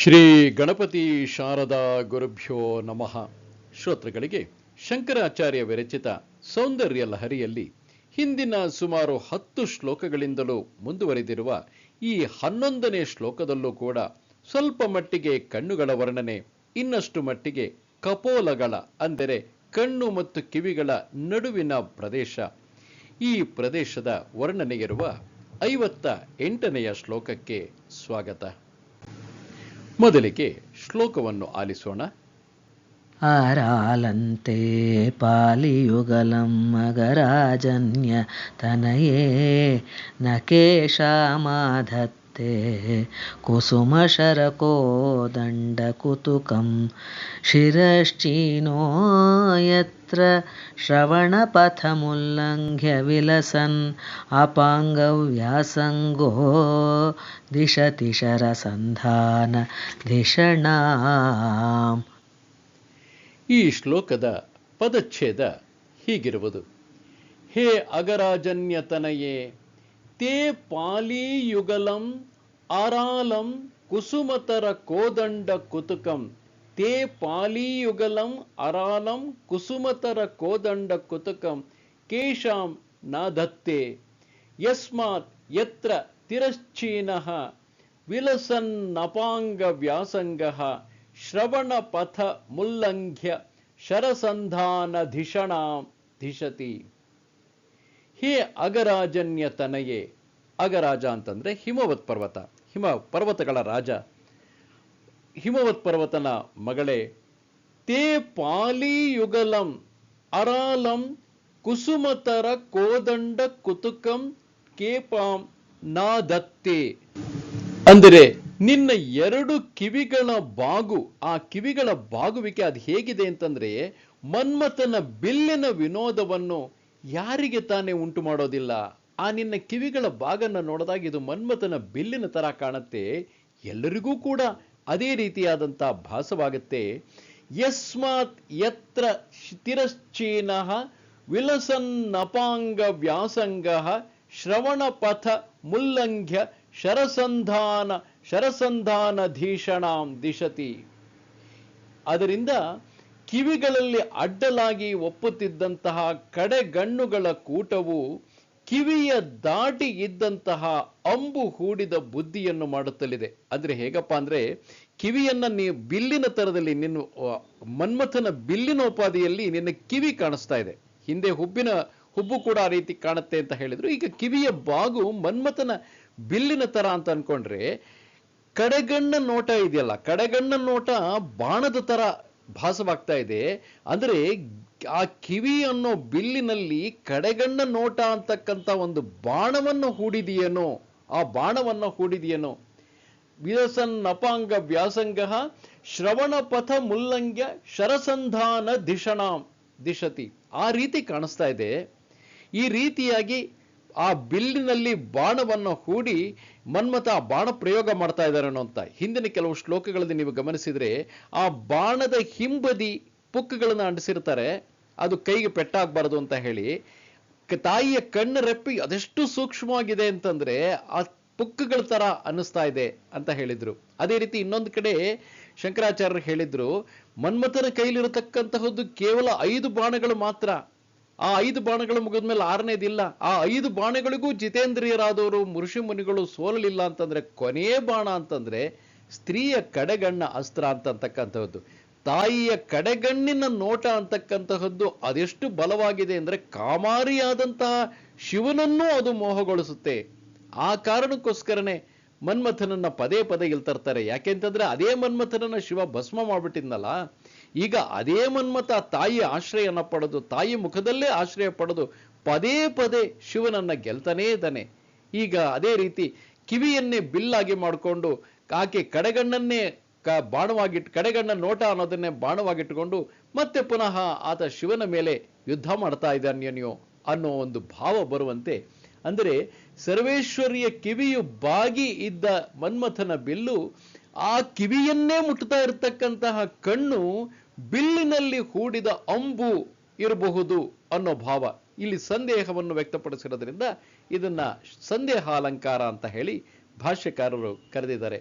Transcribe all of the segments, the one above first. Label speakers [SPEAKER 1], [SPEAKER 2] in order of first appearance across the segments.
[SPEAKER 1] ಶ್ರೀ ಗಣಪತಿ ಶಾರದಾ ಗುರುಭ್ಯೋ ನಮಃ. ಶ್ರೋತೃಗಳಿಗೆ ಶಂಕರಾಚಾರ್ಯ ವಿರಚಿತ ಸೌಂದರ್ಯ ಲಹರಿಯಲ್ಲಿ ಹಿಂದಿನ ಸುಮಾರು ಹತ್ತು ಶ್ಲೋಕಗಳಿಂದಲೂ ಮುಂದುವರೆದಿರುವ ಈ ಹನ್ನೊಂದನೇ ಶ್ಲೋಕದಲ್ಲೂ ಕೂಡ ಸ್ವಲ್ಪ ಮಟ್ಟಿಗೆ ಕಣ್ಣುಗಳ ವರ್ಣನೆ, ಇನ್ನಷ್ಟು ಮಟ್ಟಿಗೆ ಕಪೋಲಗಳ, ಅಂದರೆ ಕಣ್ಣು ಮತ್ತು ಕಿವಿಗಳ ನಡುವಿನ ಪ್ರದೇಶ. ಈ ಪ್ರದೇಶದ ವರ್ಣನೆಯಿರುವ ಐವತ್ತ ಎಂಟನೆಯ ಶ್ಲೋಕಕ್ಕೆ ಸ್ವಾಗತ. ಮೊದಲಿಗೆ ಶ್ಲೋಕವನ್ನು ಆಲಿಸೋಣ.
[SPEAKER 2] ಆರಾಲಂತೆ ಪಾಲಿಯುಗಲಂ ಮಗರಾಜನ್ಯ ತನಯೇ ನಕೇಶಾಮಾಧತ್ತೆ ದಂಡ ಶಿರಶ್ಚೀನೋ ಯತ್ರ ಶ್ರವಣಪಥಮುಲ್ಲಂಘ್ಯ ವಿಲಸನ್ ಅಪಾಂಗವ್ಯಾಸಂಗೋ ದಿಶತಿಶರ ಸಂಧಾನ ದಿಶಣಾಂ
[SPEAKER 1] ಈ ಶ್ಲೋಕದ ಪದಚ್ಛೇದ ಹೀಗಿರುವುದು. ಹೇ ಅಗರಾಜನ್ಯತನಯೇ, ತೇ ಪಾಲೀಯುಗಲಂ, ಆರಾಲಂ ಕುಸುಮತರ ಕೋದಂಡ ಕುತುಕಂ ತೇ ಪಾಲಿಯುಗಲಂ ಅರಾಲಂ ಕುಸುಮತರ ಕೋದಂಡ ಕುತುಕಂ ಕೇಶಾಂ ನಾಧತ್ತೆ. ಯಸ್ಮಾತ್ ಯತ್ರ ತಿರಶ್ಚೀನಃ ವಿಲಸನ್ನಪಾಂಗ ವ್ಯಾಸಂಗ ಶ್ರವಣ ಪಥ ಮುಲ್ಲಂಘ್ಯ ಶರಸಂಧಾನ ಧಿಷಣ ಧಿಷತಿ. ಹೇ ಅಗರಾಜನ್ಯ ತನಯೇ ಅಗರಾಜ ಅಂತಂದ್ರೆ ಹಿಮವತ್ ಪರ್ವತ ಹಿಮ ಪರ್ವತಗಳ ರಾಜ. ಹಿಮವತ್ ಪರ್ವತನ ಮಗಳೇ, ತೇ ಪಾಲಿಯುಗಲಂ ಅರಾಲಂ ಕುಸುಮತರ ಕೋದಂಡ ಕುತುಕಂ ಕೇಪಾಂ ನಾದತ್ತೆ. ಅಂದರೆ ನಿನ್ನ ಎರಡು ಕಿವಿಗಳ ಬಾಗು, ಆ ಕಿವಿಗಳ ಬಾಗುವಿಕೆ ಅದು ಹೇಗಿದೆ ಅಂತಂದ್ರೆ ಮನ್ಮಥನ ಬಿಲ್ಲಿನ ವಿನೋದವನ್ನು ಯಾರಿಗೆ ತಾನೇ ಉಂಟು ಮಾಡೋದಿಲ್ಲ? ಆ ನಿನ್ನ ಕಿವಿಗಳ ಬಾಗನ್ನ ನೋಡಿದಾಗ ಇದು ಮನ್ಮಥನ ಬಿಲ್ಲಿನ ತರ ಕಾಣುತ್ತೆ. ಎಲ್ಲರಿಗೂ ಕೂಡ ಅದೇ ರೀತಿಯಾದಂಥ ಭಾಸವಾಗುತ್ತೆ. ಯಸ್ಮಾತ್ ಯತ್ರ ತಿರಶ್ಚೀನ ವಿಲಸನ್ನಪಾಂಗ ವ್ಯಾಸಂಗ ಶ್ರವಣ ಪಥ ಮುಲ್ಲಂಘ್ಯ ಶರಸಂಧಾನ ಶರಸಂಧಾನ ಧೀಷಣಾಂ ದಿಶತಿ. ಅದರಿಂದ ಕಿವಿಗಳಲ್ಲಿ ಅಡ್ಡಲಾಗಿ ಒಪ್ಪುತ್ತಿದ್ದಂತಹ ಕಡೆಗಣ್ಣುಗಳ ಕೂಟವು ಕಿವಿಯ ದಾಟಿ ಇದ್ದಂತಹ ಅಂಬು ಹೂಡಿದ ಬುದ್ಧಿಯನ್ನು ಮಾಡುತ್ತಲಿದೆ. ಅಂದರೆ ಹೇಗಪ್ಪ ಅಂದರೆ, ಕಿವಿಯನ್ನ ನೀ ಬಿಲ್ಲಿನ ತರದಲ್ಲಿ, ನಿನ್ನ ಮನ್ಮಥನ ಬಿಲ್ಲಿನ ಉಪಾಧಿಯಲ್ಲಿ ನಿನ್ನ ಕಿವಿ ಕಾಣಿಸ್ತಾ ಇದೆ. ಹಿಂದೆ ಹುಬ್ಬಿನ, ಹುಬ್ಬು ಕೂಡ ಆ ರೀತಿ ಕಾಣುತ್ತೆ ಅಂತ ಹೇಳಿದ್ರು. ಈಗ ಕಿವಿಯ ಬಾಗು ಮನ್ಮಥನ ಬಿಲ್ಲಿನ ತರ ಅಂತ ಅನ್ಕೊಂಡ್ರೆ, ಕಡೆಗಣ್ಣ ನೋಟ ಇದೆಯಲ್ಲ, ಕಡೆಗಣ್ಣ ನೋಟ ಬಾಣದ ತರ ಭಾಸವಾಗ್ತಾ ಇದೆ. ಅಂದರೆ ಆ ಕಿವಿ ಅನ್ನೋ ಬಿಲ್ಲಿನಲ್ಲಿ ಕಡೆಗಣ್ಣ ನೋಟ ಅಂತಕ್ಕಂಥ ಒಂದು ಬಾಣವನ್ನು ಹೂಡಿದೆಯೇನೋ, ಆ ಬಾಣವನ್ನು ಹೂಡಿದೆಯೇನೋ. ವಿರಸನ್ ನಪಾಂಗ ವ್ಯಾಸಂಗ ಶ್ರವಣ ಪಥ ಮುಲ್ಲಂಗ್ಯ ಶರಸಂಧಾನ ದಿಶಣಾಂ ದಿಶತಿ. ಆ ರೀತಿ ಕಾಣಿಸ್ತಾ ಇದೆ. ಈ ರೀತಿಯಾಗಿ ಆ ಬಿಲ್ಲಿನಲ್ಲಿ ಬಾಣವನ್ನು ಹೂಡಿ ಮನ್ಮಥ ಆ ಬಾಣ ಪ್ರಯೋಗ ಮಾಡ್ತಾ ಇದ್ದಾರೆ ಅಂತ ಹಿಂದಿನ ಕೆಲವು ಶ್ಲೋಕಗಳಲ್ಲಿ ನೀವು ಗಮನಿಸಿದರೆ ಆ ಬಾಣದ ಹಿಂಬದಿ ಪುಕ್ಕಗಳನ್ನು ಅಂಟಿಸಿರ್ತಾರೆ. ಅದು ಕೈಗೆ ಪೆಟ್ಟಾಗಬಾರದು ಅಂತ ಹೇಳಿ. ತಾಯಿಯ ಕಣ್ಣು ರೆಪ್ಪಿ ಅದೆಷ್ಟು ಸೂಕ್ಷ್ಮವಾಗಿದೆ ಅಂತಂದ್ರೆ ಆ ಪುಕ್ಕಗಳ ತರ ಅನ್ನಿಸ್ತಾ ಇದೆ ಅಂತ ಹೇಳಿದ್ರು. ಅದೇ ರೀತಿ ಇನ್ನೊಂದು ಕಡೆ ಶಂಕರಾಚಾರ್ಯರು ಹೇಳಿದ್ರು, ಮನ್ಮಥನ ಕೈಲಿರತಕ್ಕಂತಹದ್ದು ಕೇವಲ ಐದು ಬಾಣಗಳು ಮಾತ್ರ. ಆ ಐದು ಬಾಣಗಳು ಮುಗಿದ್ಮೇಲೆ ಆರನೇದಿಲ್ಲ ಆ ಐದು ಬಾಣಗಳಿಗೂ ಜಿತೇಂದ್ರಿಯರಾದವರು ಋಷಿ ಮುನಿಗಳು ಸೋಲಲಿಲ್ಲ ಅಂತಂದ್ರೆ ಕೊನೆಯ ಬಾಣ ಅಂತಂದ್ರೆ ಸ್ತ್ರೀಯ ಕಡೆಗಣ್ಣ ಅಸ್ತ್ರ ಅಂತಕ್ಕಂಥದ್ದು ತಾಯಿಯ ಕಡೆಗಣ್ಣಿನ ನೋಟ ಅಂತಕ್ಕಂತಹದ್ದು ಅದೆಷ್ಟು ಬಲವಾಗಿದೆ ಅಂದ್ರೆ ಕಾಮಾರಿಯಾದಂತಹ ಶಿವನನ್ನೂ ಅದು ಮೋಹಗೊಳಿಸುತ್ತೆ. ಆ ಕಾರಣಕ್ಕೋಸ್ಕರನೇ ಮನ್ಮಥನನ್ನ ಪದೇ ಪದೇ ಇಲ್ಲಿ ತರ್ತಾರೆ ಯಾಕೆಂತಂದ್ರೆ ಅದೇ ಮನ್ಮಥನನ್ನ ಶಿವ ಭಸ್ಮ ಮಾಡ್ಬಿಟ್ಟಿದ್ನಲ್ಲ ಈಗ ಅದೇ ಮನ್ಮಥ ತಾಯಿಯ ಆಶ್ರಯನ ಪಡೆದು, ತಾಯಿ ಮುಖದಲ್ಲೇ ಆಶ್ರಯ ಪಡೆದು ಪದೇ ಪದೇ ಶಿವನನ್ನ ಗೆಲ್ತಾನೇ ಇದ್ದಾನೆ. ಈಗ ಅದೇ ರೀತಿ ಕಿವಿಯನ್ನೇ ಬಿಲ್ಲಾಗಿ ಮಾಡಿಕೊಂಡು ಆಕೆ ಕಡೆಗಣ್ಣನ್ನೇ ಕ ಬಾಣವಾಗಿಟ್ಟು ಕಡೆಗಣ್ಣ ನೋಟ ಅನ್ನೋದನ್ನೇ ಬಾಣವಾಗಿಟ್ಟುಕೊಂಡು ಮತ್ತೆ ಪುನಃ ಆತ ಶಿವನ ಮೇಲೆ ಯುದ್ಧ ಮಾಡ್ತಾ ಇದ್ದಾನೆಯೋ ಅನ್ನೋ ಒಂದು ಭಾವ ಬರುವಂತೆ. ಅಂದರೆ ಸರ್ವೇಶ್ವರಿಯ ಕಿವಿಯು ಬಾಗಿ ಇದ್ದ ಮನ್ಮಥನ ಬಿಲ್ಲು ಆ ಕಿವಿಯನ್ನೇ ಮುಟ್ತಾ ಇರತಕ್ಕಂತಹ ಕಣ್ಣು ಬಿಲ್ಲಿನಲ್ಲಿ ಹೂಡಿದ ಅಂಬು ಇರಬಹುದು ಅನ್ನೋ ಭಾವ ಇಲ್ಲಿ ಸಂದೇಹವನ್ನು ವ್ಯಕ್ತಪಡಿಸಿರೋದ್ರಿಂದ ಇದನ್ನ ಸಂದೇಹ ಅಲಂಕಾರ ಅಂತ ಹೇಳಿ ಭಾಷ್ಯಕಾರರು ಕರೆದಿದ್ದಾರೆ.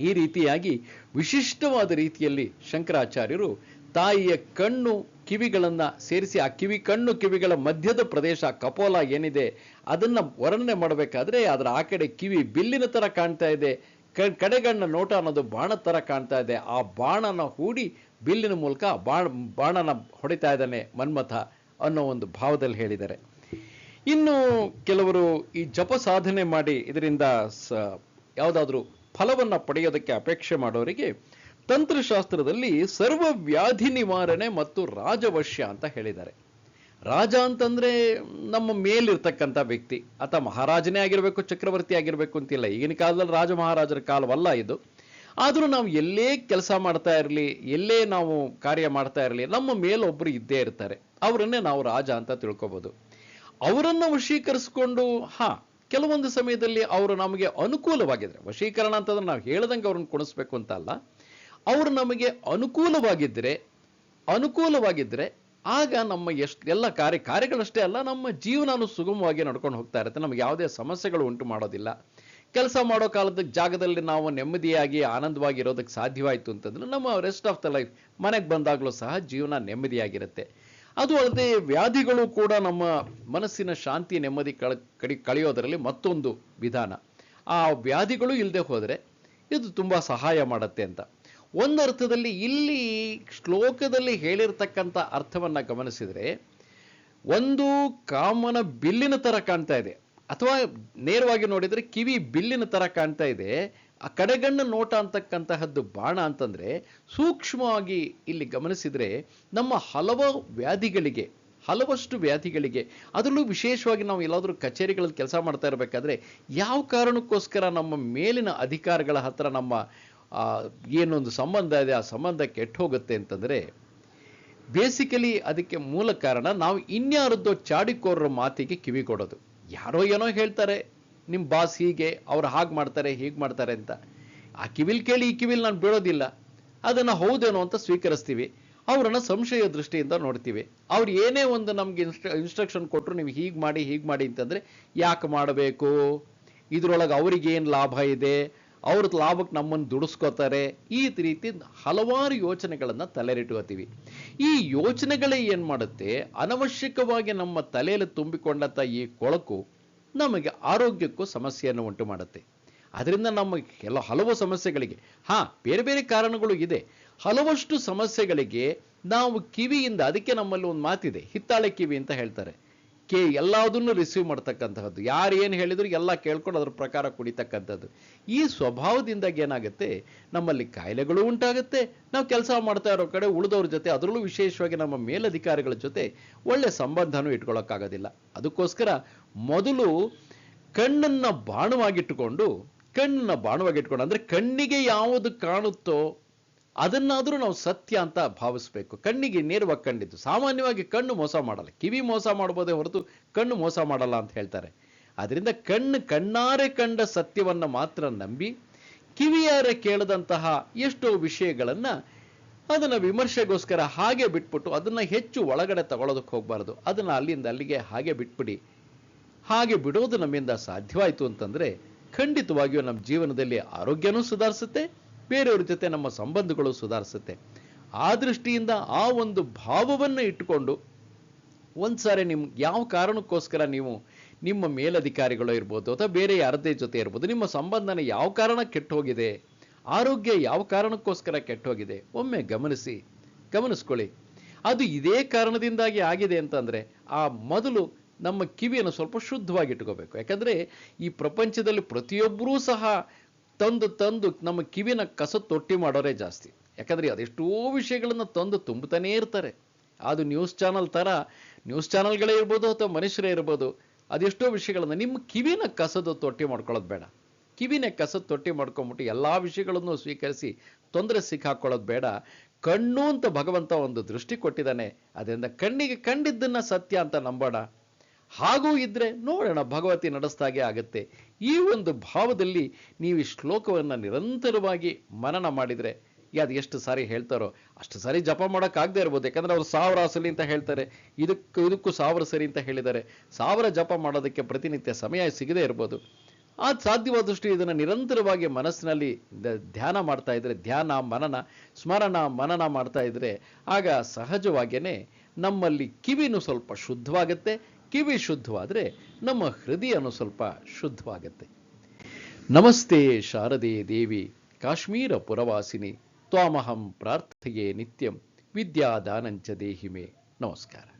[SPEAKER 1] ಈ ರೀತಿಯಾಗಿ ವಿಶಿಷ್ಟವಾದ ರೀತಿಯಲ್ಲಿ ಶಂಕರಾಚಾರ್ಯರು ತಾಯಿಯ ಕಣ್ಣು ಕಿವಿಗಳನ್ನ ಸೇರಿಸಿ, ಆ ಕಿವಿ ಕಣ್ಣು ಕಿವಿಗಳ ಮಧ್ಯದ ಪ್ರದೇಶ ಕಪೋಲ ಏನಿದೆ ಅದನ್ನ ವರ್ಣನೆ ಮಾಡಬೇಕಾದ್ರೆ ಅದರ ಆ ಕಡೆ ಕಿವಿ ಬಿಲ್ಲಿನ ತರ ಕಾಣ್ತಾ ಇದೆ. ಕಡೆಗಣ್ಣ ನೋಟ ಅನ್ನೋದು ಬಾಣ ತರ ಕಾಣ್ತಾ ಇದೆ. ಆ ಬಾಣನ ಹೂಡಿ ಬಿಲ್ಲಿನ ಮೂಲಕ ಬಾಣ, ಬಾಣನ ಹೊಡಿತಾ ಇದ್ದಾನೆ ಮನ್ಮಥ ಅನ್ನೋ ಒಂದು ಭಾವದಲ್ಲಿ ಹೇಳಿದ್ದಾರೆ. ಇನ್ನು ಕೆಲವರು ಈ ಜಪ ಸಾಧನೆ ಮಾಡಿ ಇದರಿಂದ ಸ, ಯಾವುದಾದ್ರೂ ಫಲವನ್ನು ಪಡೆಯೋದಕ್ಕೆ ಅಪೇಕ್ಷೆ ಮಾಡೋರಿಗೆ ತಂತ್ರಶಾಸ್ತ್ರದಲ್ಲಿ ಸರ್ವ ವ್ಯಾಧಿ ನಿವಾರಣೆ ಮತ್ತು ರಾಜವಶ್ಯ ಅಂತ ಹೇಳಿದ್ದಾರೆ. ರಾಜ ಅಂತಂದ್ರೆ ನಮ್ಮ ಮೇಲಿರ್ತಕ್ಕಂಥ ವ್ಯಕ್ತಿ. ಆತ ಮಹಾರಾಜನೇ ಆಗಿರಬೇಕು, ಚಕ್ರವರ್ತಿ ಆಗಿರಬೇಕು ಅಂತಿಲ್ಲ. ಈಗಿನ ಕಾಲದಲ್ಲಿ ರಾಜ ಮಹಾರಾಜರ ಕಾಲವಲ್ಲ ಇದು. ಆದರೂ ನಾವು ಎಲ್ಲೇ ಕೆಲಸ ಮಾಡ್ತಾ ಇರಲಿ, ಎಲ್ಲೇ ನಾವು ಕಾರ್ಯ ಮಾಡ್ತಾ ಇರಲಿ, ನಮ್ಮ ಮೇಲೊಬ್ಬರು ಇದ್ದೇ ಇರ್ತಾರೆ. ಅವರನ್ನೇ ನಾವು ರಾಜ ಅಂತ ತಿಳ್ಕೊಬೋದು. ಅವರನ್ನು ವಶೀಕರಿಸಿಕೊಂಡು, ಹಾ, ಕೆಲವೊಂದು ಸಮಯದಲ್ಲಿ ಅವರು ನಮಗೆ ಅನುಕೂಲವಾಗಿದ್ರೆ, ವಶೀಕರಣ ಅಂತಂದ್ರೆ ನಾವು ಹೇಳ್ದಂಗೆ ಅವ್ರನ್ನ ಕುಣಿಸ್ಬೇಕು ಅಂತ ಅಲ್ಲ, ಅವರು ನಮಗೆ ಅನುಕೂಲವಾಗಿದ್ದರೆ ಅನುಕೂಲವಾಗಿದ್ದರೆ ಆಗ ನಮ್ಮ ಎಷ್ಟು, ಎಲ್ಲ ಕಾರ್ಯ, ಕಾರ್ಯಗಳಷ್ಟೇ ಅಲ್ಲ, ನಮ್ಮ ಜೀವನನು ಸುಗಮವಾಗಿ ನಡ್ಕೊಂಡು ಹೋಗ್ತಾ ಇರುತ್ತೆ. ನಮಗೆ ಯಾವುದೇ ಸಮಸ್ಯೆಗಳು ಉಂಟು ಮಾಡೋದಿಲ್ಲ. ಕೆಲಸ ಮಾಡೋ ಕಾಲದ ಜಾಗದಲ್ಲಿ ನಾವು ನೆಮ್ಮದಿಯಾಗಿ, ಆನಂದವಾಗಿ ಇರೋದಕ್ಕೆ ಸಾಧ್ಯವಾಯಿತು ಅಂತಂದ್ರೆ ನಮ್ಮ ರೆಸ್ಟ್ ಆಫ್ ದ ಲೈಫ್ ಮನೆಗೆ ಬಂದಾಗಲೂ ಸಹ ಜೀವನ ನೆಮ್ಮದಿಯಾಗಿರುತ್ತೆ. ಅದು ಅಲ್ಲದೆ ವ್ಯಾಧಿಗಳು ಕೂಡ ನಮ್ಮ ಮನಸ್ಸಿನ ಶಾಂತಿ, ನೆಮ್ಮದಿ ಕಳ, ಕಡಿ, ಕಳೆಯೋದರಲ್ಲಿ ಮತ್ತೊಂದು ವಿಧಾನ. ಆ ವ್ಯಾಧಿಗಳು ಇಲ್ಲದೆ ಹೋದರೆ ಇದು ತುಂಬ ಸಹಾಯ ಮಾಡುತ್ತೆ ಅಂತ. ಒಂದರ್ಥದಲ್ಲಿ ಇಲ್ಲಿ ಶ್ಲೋಕದಲ್ಲಿ ಹೇಳಿರ್ತಕ್ಕಂಥ ಅರ್ಥವನ್ನ ಗಮನಿಸಿದರೆ, ಒಂದು ಕಾಮನ ಬಿಲ್ಲಿನ ಥರ ಕಾಣ್ತಾ ಇದೆ. ಅಥವಾ ನೇರವಾಗಿ ನೋಡಿದರೆ ಕಿವಿ ಬಿಲ್ಲಿನ ಥರ ಕಾಣ್ತಾ ಇದೆ. ಆ ಕಡೆಗಣ್ಣ ನೋಟ ಅಂತಕ್ಕಂತಹದ್ದು ಬಾಣ ಅಂತಂದರೆ ಸೂಕ್ಷ್ಮವಾಗಿ ಇಲ್ಲಿ ಗಮನಿಸಿದರೆ ನಮ್ಮ ಹಲವು ವ್ಯಾಧಿಗಳಿಗೆ, ಹಲವಷ್ಟು ವ್ಯಾಧಿಗಳಿಗೆ, ಅದರಲ್ಲೂ ವಿಶೇಷವಾಗಿ ನಾವು ಎಲ್ಲಾದರೂ ಕಚೇರಿಗಳಲ್ಲಿ ಕೆಲಸ ಮಾಡ್ತಾ ಇರಬೇಕಾದ್ರೆ, ಯಾವ ಕಾರಣಕ್ಕೋಸ್ಕರ ನಮ್ಮ ಮೇಲಿನ ಅಧಿಕಾರಿಗಳ ಹತ್ರ ನಮ್ಮ ಆ, ಏನೊಂದು ಸಂಬಂಧ ಇದೆ ಆ ಸಂಬಂಧ ಕೆಟ್ಟು ಹೋಗುತ್ತೆ ಅಂತಂದ್ರೆ ಬೇಸಿಕಲಿ ಅದಕ್ಕೆ ಮೂಲ ಕಾರಣ ನಾವು ಇನ್ಯಾರದ್ದೋ ಚಾಡಿಕೋರರ ಮಾತಿಗೆ ಕಿವಿ ಕೊಡೋದು. ಯಾರೋ ಏನೋ ಹೇಳ್ತಾರೆ ನಿಮ್ಮ ಬಾಸ್ ಹೀಗೆ ಅವ್ರು ಹಾಗೆ ಮಾಡ್ತಾರೆ ಹೀಗೆ ಮಾಡ್ತಾರೆ ಅಂತ. ಆ ಕಿವಿಲ್ ಕೇಳಿ ಈ ಕಿವಿಲ್ ನಾನು ಬೀಳೋದಿಲ್ಲ. ಅದನ್ನ ಹೌದೇನೋ ಅಂತ ಸ್ವೀಕರಿಸ್ತೀವಿ. ಅವರನ್ನು ಸಂಶಯ ದೃಷ್ಟಿಯಿಂದ ನೋಡ್ತೀವಿ. ಅವ್ರು ಏನೇ ಒಂದು ನಮ್ಗೆ ಇನ್ಸ್ಟ್ರ ಇನ್ಸ್ಟ್ರಕ್ಷನ್ ಕೊಟ್ಟರು ನೀವು ಹೀಗೆ ಮಾಡಿ ಹೀಗೆ ಮಾಡಿ ಅಂತಂದ್ರೆ ಯಾಕೆ ಮಾಡಬೇಕು? ಇದರೊಳಗೆ ಅವ್ರಿಗೆ ಏನು ಲಾಭ ಇದೆ? ಅವ್ರದ್ದು ಲಾಭಕ್ಕೆ ನಮ್ಮನ್ನು ದುಡಿಸ್ಕೋತಾರೆ. ಈ ರೀತಿ ಹಲವಾರು ಯೋಚನೆಗಳನ್ನು ತಲೆರಿಟ್ಕೋತೀವಿ ಈ ಯೋಚನೆಗಳೇ ಏನು ಮಾಡುತ್ತೆ? ಅನವಶ್ಯಕವಾಗಿ ನಮ್ಮ ತಲೆಯಲ್ಲಿ ತುಂಬಿಕೊಂಡಂಥ ಈ ಕೊಳಕು ನಮಗೆ ಆರೋಗ್ಯಕ್ಕೂ ಸಮಸ್ಯೆಯನ್ನು ಉಂಟು ಮಾಡುತ್ತೆ. ಅದರಿಂದ ನಮ್ಮ ಕೆಲ ಹಲವು ಸಮಸ್ಯೆಗಳಿಗೆ, ಹಾ, ಬೇರೆ ಬೇರೆ ಕಾರಣಗಳು ಇದೆ. ಹಲವಷ್ಟು ಸಮಸ್ಯೆಗಳಿಗೆ ನಾವು ಕಿವಿಯಿಂದ, ಅದಕ್ಕೆ ನಮ್ಮಲ್ಲಿ ಒಂದು ಮಾತಿದೆ, ಹಿತ್ತಾಳೆ ಕಿವಿ ಅಂತ ಹೇಳ್ತಾರೆ. ಕೇ ಎಲ್ಲದನ್ನು ರಿಸೀವ್ ಮಾಡ್ತಕ್ಕಂತಹದ್ದು. ಯಾರು ಏನು ಹೇಳಿದ್ರು ಎಲ್ಲ ಕೇಳ್ಕೊಂಡು ಅದ್ರ ಪ್ರಕಾರ ಕುಡಿತಕ್ಕಂಥದ್ದು ಈ ಸ್ವಭಾವದಿಂದಾಗಿ ಏನಾಗುತ್ತೆ? ನಮ್ಮಲ್ಲಿ ಕಾಯಿಲೆಗಳು ಉಂಟಾಗುತ್ತೆ. ನಾವು ಕೆಲಸ ಮಾಡ್ತಾ ಇರೋ ಕಡೆ ಉಳಿದವ್ರ ಜೊತೆ ಅದರಲ್ಲೂ ವಿಶೇಷವಾಗಿ ನಮ್ಮ ಮೇಲಧಿಕಾರಿಗಳ ಜೊತೆ ಒಳ್ಳೆ ಸಂಬಂಧನೂ ಇಟ್ಕೊಳ್ಳೋಕ್ಕಾಗೋದಿಲ್ಲ ಅದಕ್ಕೋಸ್ಕರ ಮೊದಲು ಕಣ್ಣನ್ನು ಬಾಣವಾಗಿಟ್ಟುಕೊಂಡು, ಕಣ್ಣನ್ನು ಬಾಣವಾಗಿಟ್ಕೊಂಡು, ಅಂದರೆ ಕಣ್ಣಿಗೆ ಯಾವುದು ಕಾಣುತ್ತೋ ಅದನ್ನಾದರೂ ನಾವು ಸತ್ಯ ಅಂತ ಭಾವಿಸ್ಬೇಕು. ಕಣ್ಣಿಗೆ ನೇರವಾಗಿ ಕಂಡಿದ್ದು. ಸಾಮಾನ್ಯವಾಗಿ ಕಣ್ಣು ಮೋಸ ಮಾಡಲ್ಲ. ಕಿವಿ ಮೋಸ ಮಾಡ್ಬೋದೇ ಹೊರತು ಕಣ್ಣು ಮೋಸ ಮಾಡಲ್ಲ ಅಂತ ಹೇಳ್ತಾರೆ. ಅದರಿಂದ ಕಣ್ಣು ಕಣ್ಣಾರೆ ಕಂಡ ಸತ್ಯವನ್ನು ಮಾತ್ರ ನಂಬಿ, ಕಿವಿಯಾರೆ ಕೇಳದಂತಹ ಎಷ್ಟೋ ವಿಷಯಗಳನ್ನ ಅದನ್ನು ವಿಮರ್ಶೆಗೋಸ್ಕರ ಹಾಗೆ ಬಿಟ್ಬಿಟ್ಟು ಅದನ್ನು ಹೆಚ್ಚು ಒಳಗಡೆ ತಗೊಳ್ಳೋದಕ್ಕೆ ಹೋಗಬಾರ್ದು. ಅದನ್ನ ಅಲ್ಲಿಂದ ಅಲ್ಲಿಗೆ ಹಾಗೆ ಬಿಟ್ಬಿಡಿ. ಹಾಗೆ ಬಿಡೋದು ನಮ್ಮಿಂದ ಸಾಧ್ಯವಾಯಿತು ಅಂತಂದರೆ ಖಂಡಿತವಾಗಿಯೂ ನಮ್ಮ ಜೀವನದಲ್ಲಿ ಆರೋಗ್ಯನೂ ಸುಧಾರಿಸುತ್ತೆ ಬೇರೆಯವ್ರ ಜೊತೆ ನಮ್ಮ ಸಂಬಂಧಗಳು ಸುಧಾರಿಸುತ್ತೆ. ಆ ದೃಷ್ಟಿಯಿಂದ ಆ ಒಂದು ಭಾವವನ್ನು ಇಟ್ಟುಕೊಂಡು ಒಂದ್ಸಾರಿ ನಿಮ್ ಯಾವ ಕಾರಣಕ್ಕೋಸ್ಕರ ನೀವು ನಿಮ್ಮ ಮೇಲಧಿಕಾರಿಗಳು ಇರ್ಬೋದು ಅಥವಾ ಬೇರೆ ಯಾರದೇ ಜೊತೆ ಇರ್ಬೋದು, ನಿಮ್ಮ ಸಂಬಂಧನ ಯಾವ ಕಾರಣ ಕೆಟ್ಟೋಗಿದೆ, ಆರೋಗ್ಯ ಯಾವ ಕಾರಣಕ್ಕೋಸ್ಕರ ಕೆಟ್ಟೋಗಿದೆ, ಒಮ್ಮೆ ಗಮನಿಸಿ, ಗಮನಿಸ್ಕೊಳ್ಳಿ. ಅದು ಇದೇ ಕಾರಣದಿಂದಾಗಿ ಆಗಿದೆ ಅಂತಂದ್ರೆ ಆ ಮೊದಲು ನಮ್ಮ ಕಿವಿಯನ್ನು ಸ್ವಲ್ಪ ಶುದ್ಧವಾಗಿ ಇಟ್ಕೋಬೇಕು. ಯಾಕಂದ್ರೆ ಈ ಪ್ರಪಂಚದಲ್ಲಿ ಪ್ರತಿಯೊಬ್ಬರೂ ಸಹ ತಂದು ತಂದು ನಮ್ಮ ಕಿವಿನ ಕಸ ತೊಟ್ಟಿ ಮಾಡೋರೇ ಜಾಸ್ತಿ. ಯಾಕಂದರೆ ಅದೆಷ್ಟೋ ವಿಷಯಗಳನ್ನು ತಂದು ತುಂಬುತ್ತಾನೇ ಇರ್ತಾರೆ. ಅದು ನ್ಯೂಸ್ ಚಾನಲ್ ಥರ ನ್ಯೂಸ್ ಚಾನಲ್ಗಳೇ ಇರ್ಬೋದು ಅಥವಾ ಮನುಷ್ಯರೇ ಇರ್ಬೋದು, ಅದೆಷ್ಟೋ ವಿಷಯಗಳನ್ನು ನಿಮ್ಮ ಕಿವಿನ ಕಸದ ತೊಟ್ಟಿ ಮಾಡ್ಕೊಳ್ಳೋದು ಬೇಡ. ಕಿವಿನ ಕಸದ ತೊಟ್ಟಿ ಮಾಡ್ಕೊಂಬಿಟ್ಟು ಎಲ್ಲ ವಿಷಯಗಳನ್ನು ಸ್ವೀಕರಿಸಿ ತೊಂದರೆ ಸಿಕ್ಕಾಕೊಳ್ಳೋದು ಬೇಡ. ಕಣ್ಣು ಅಂತ ಭಗವಂತ ಒಂದು ದೃಷ್ಟಿ ಕೊಟ್ಟಿದ್ದಾನೆ. ಅದರಿಂದ ಕಣ್ಣಿಗೆ ಕಂಡಿದ್ದನ್ನು ಸತ್ಯ ಅಂತ ನಂಬೋಣ. ಹಾಗೂ ಇದ್ರೆ ನೋಡೋಣ ಭಗವತಿ ನಡೆಸ್ದಾಗೆ ಆಗುತ್ತೆ. ಈ ಒಂದು ಭಾವದಲ್ಲಿ ನೀವು ಈ ಶ್ಲೋಕವನ್ನ ನಿರಂತರವಾಗಿ ಮನನ ಮಾಡಿದ್ರೆ ಅದು ಎಷ್ಟು ಸಾರಿ ಹೇಳ್ತಾರೋ, ಅಷ್ಟು ಸಾರಿ ಜಪ ಮಾಡೋಕ್ಕಾಗದೇ ಇರ್ಬೋದು. ಯಾಕಂದ್ರೆ ಅವ್ರು ಸಾವಿರ ಸಲಿ ಅಂತ ಹೇಳ್ತಾರೆ. ಇದಕ್ಕೂ ಇದಕ್ಕೂ ಸಾವಿರ ಸರಿ ಅಂತ ಹೇಳಿದ್ದಾರೆ. ಸಾವಿರ ಜಪ ಮಾಡೋದಕ್ಕೆ ಪ್ರತಿನಿತ್ಯ ಸಮಯ ಸಿಗದೇ ಇರ್ಬೋದು. ಆ ಸಾಧ್ಯವಾದಷ್ಟು ಇದನ್ನು ನಿರಂತರವಾಗಿ ಮನಸ್ಸಿನಲ್ಲಿ ಧ್ಯಾನ ಮಾಡ್ತಾ ಇದ್ರೆ, ಧ್ಯಾನ, ಮನನ, ಸ್ಮರಣ, ಮನನ ಮಾಡ್ತಾ ಇದ್ರೆ, ಆಗ ಸಹಜವಾಗಿಯೇ ನಮ್ಮಲ್ಲಿ ಕಿವಿನೂ ಸ್ವಲ್ಪ ಶುದ್ಧವಾಗುತ್ತೆ ಕಿವಿ ಶುದ್ಧವಾದರೆ ನಮ್ಮ ಹೃದಯನೂ ಸ್ವಲ್ಪ ಶುದ್ಧವಾಗುತ್ತೆ. ನಮಸ್ತೆ ಶಾರದೆ ದೇವಿ, ಕಾಶ್ಮೀರ ಪುರವಾಸಿನಿ, ತ್ವಾಮಹಂ ಪ್ರಾರ್ಥೆಯೇ ನಿತ್ಯಂ, ವಿದ್ಯಾದಾನಂಚ ದೇಹಿಮೆ. ನಮಸ್ಕಾರ.